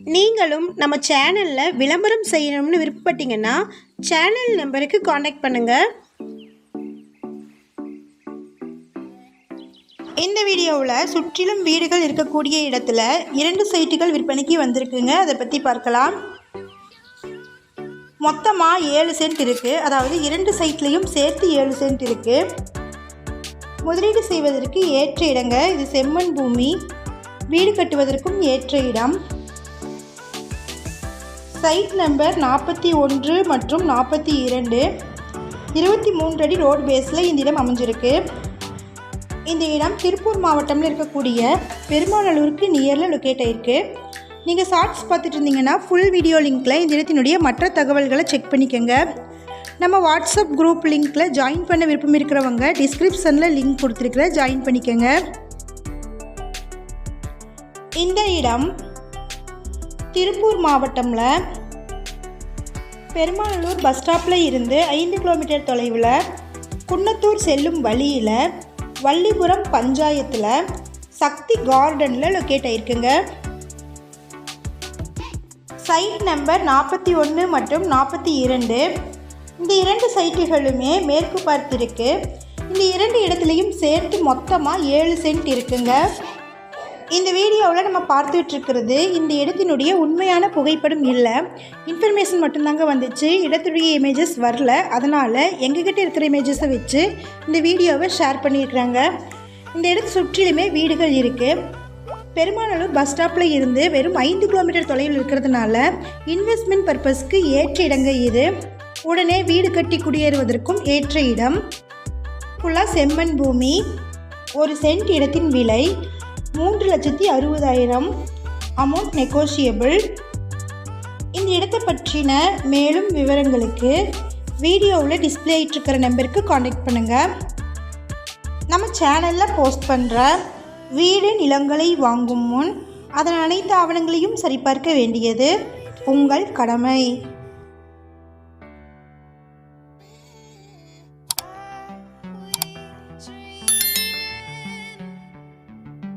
நீங்களும் நம்ம சேனலில் விளம்பரம் செய்யணும்னு விருப்பப்பட்டீங்கன்னா சேனல் நம்பருக்கு காண்டாக்ட் பண்ணுங்கள் இந்த வீடியோவில் சுற்றிலும் வீடுகள் இருக்கக்கூடிய இடத்துல இரண்டு சைட்டுகள் விற்பனைக்கு வந்திருக்குங்க. அதை பற்றி பார்க்கலாம். மொத்தமாக ஏழு சென்ட் இருக்குது அதாவது இரண்டு சைட்லேயும் சேர்த்து ஏழு சென்ட் இருக்குது முதலீடு செய்வதற்கு ஏற்ற இடங்க. இது செம்மண் பூமி. வீடு கட்டுவதற்கும் ஏற்ற இடம். சைட் நம்பர் நாற்பத்தி ஒன்று மற்றும் நாற்பத்தி இரண்டு. இருபத்தி மூன்று அடி ரோடு பேஸில் இந்த இடம் அமைஞ்சிருக்கு. இந்த இடம் திருப்பூர் மாவட்டத்தில் இருக்கக்கூடிய பெருமாநல்லூருக்கு நியரில் லொக்கேட் ஆகிருக்கு நீங்கள் ஷார்ட்ஸ் பார்த்துட்டு இருந்தீங்கன்னா ஃபுல் வீடியோ லிங்க்கில் இந்த இடத்தினுடைய மற்ற தகவல்களை செக் பண்ணிக்கோங்க. நம்ம வாட்ஸ்அப் குரூப் லிங்க்கில் ஜாயின் பண்ண விருப்பம் இருக்கிறவங்க டிஸ்கிரிப்ஷனில் லிங்க் கொடுத்துருக்குறேன் ஜாயின் பண்ணிக்கோங்க. இந்த இடம் திருப்பூர் மாவட்டமில் பெருமாநல்லூர் பஸ் ஸ்டாப்பில் இருந்து ஐந்து கிலோமீட்டர் தொலைவில் குன்னத்தூர் செல்லும் வழியில் வள்ளிபுரம் பஞ்சாயத்தில் சக்தி கார்டனில் லொக்கேட் ஆயிருக்குங்க. சைட் நம்பர் நாற்பத்தி ஒன்று மற்றும் நாற்பத்தி இரண்டு. இந்த இரண்டு சைட்டுகளுமே மேற்கு பார்த்திருக்கு. இந்த இரண்டு இடத்துலையும் சேர்த்து மொத்தமாக ஏழு சென்ட் இருக்குங்க. இந்த வீடியோவில் நம்ம பார்த்துட்டு இருக்கிறது இந்த இடத்தினுடைய உண்மையான புகைப்படம் இல்லை. இன்ஃபர்மேஷன் மட்டும்தாங்க வந்துச்சு. இடத்துடைய இமேஜஸ் வரல. அதனால் எங்ககிட்ட இருக்கிற இமேஜஸை வச்சு இந்த வீடியோவை ஷேர் பண்ணியிருக்கிறாங்க. இந்த இடத்து சுற்றிலுமே வீடுகள் இருக்குது பெருமாநல்லூர் பஸ் ஸ்டாப்பில் இருந்து வெறும் ஐந்து கிலோமீட்டர் தொலைவில் இருக்கிறதுனால இன்வெஸ்ட்மெண்ட் பர்பஸ்க்கு ஏற்ற இடங்க இது. உடனே வீடு கட்டி குடியேறுவதற்கும் ஏற்ற இடம். ஃபுல்லாக செம்மண் பூமி. ஒரு சென்ட் இடத்தின் விலை. மூன்று லட்சத்தி அறுபதாயிரம் அமௌண்ட் நெகோஷியபிள் இந்த இடத்தை பற்றின மேலும் விவரங்களுக்கு வீடியோவில் டிஸ்பிளே ஆகிட்டுருக்கிற நம்பருக்கு காண்டாக்ட் பண்ணுங்கள் நம்ம சேனலில் போஸ்ட் பண்ணுற வீடு நிலங்களை வாங்கும் முன் அதன் அனைத்து ஆவணங்களையும் சரிபார்க்க வேண்டியது உங்கள் கடமை.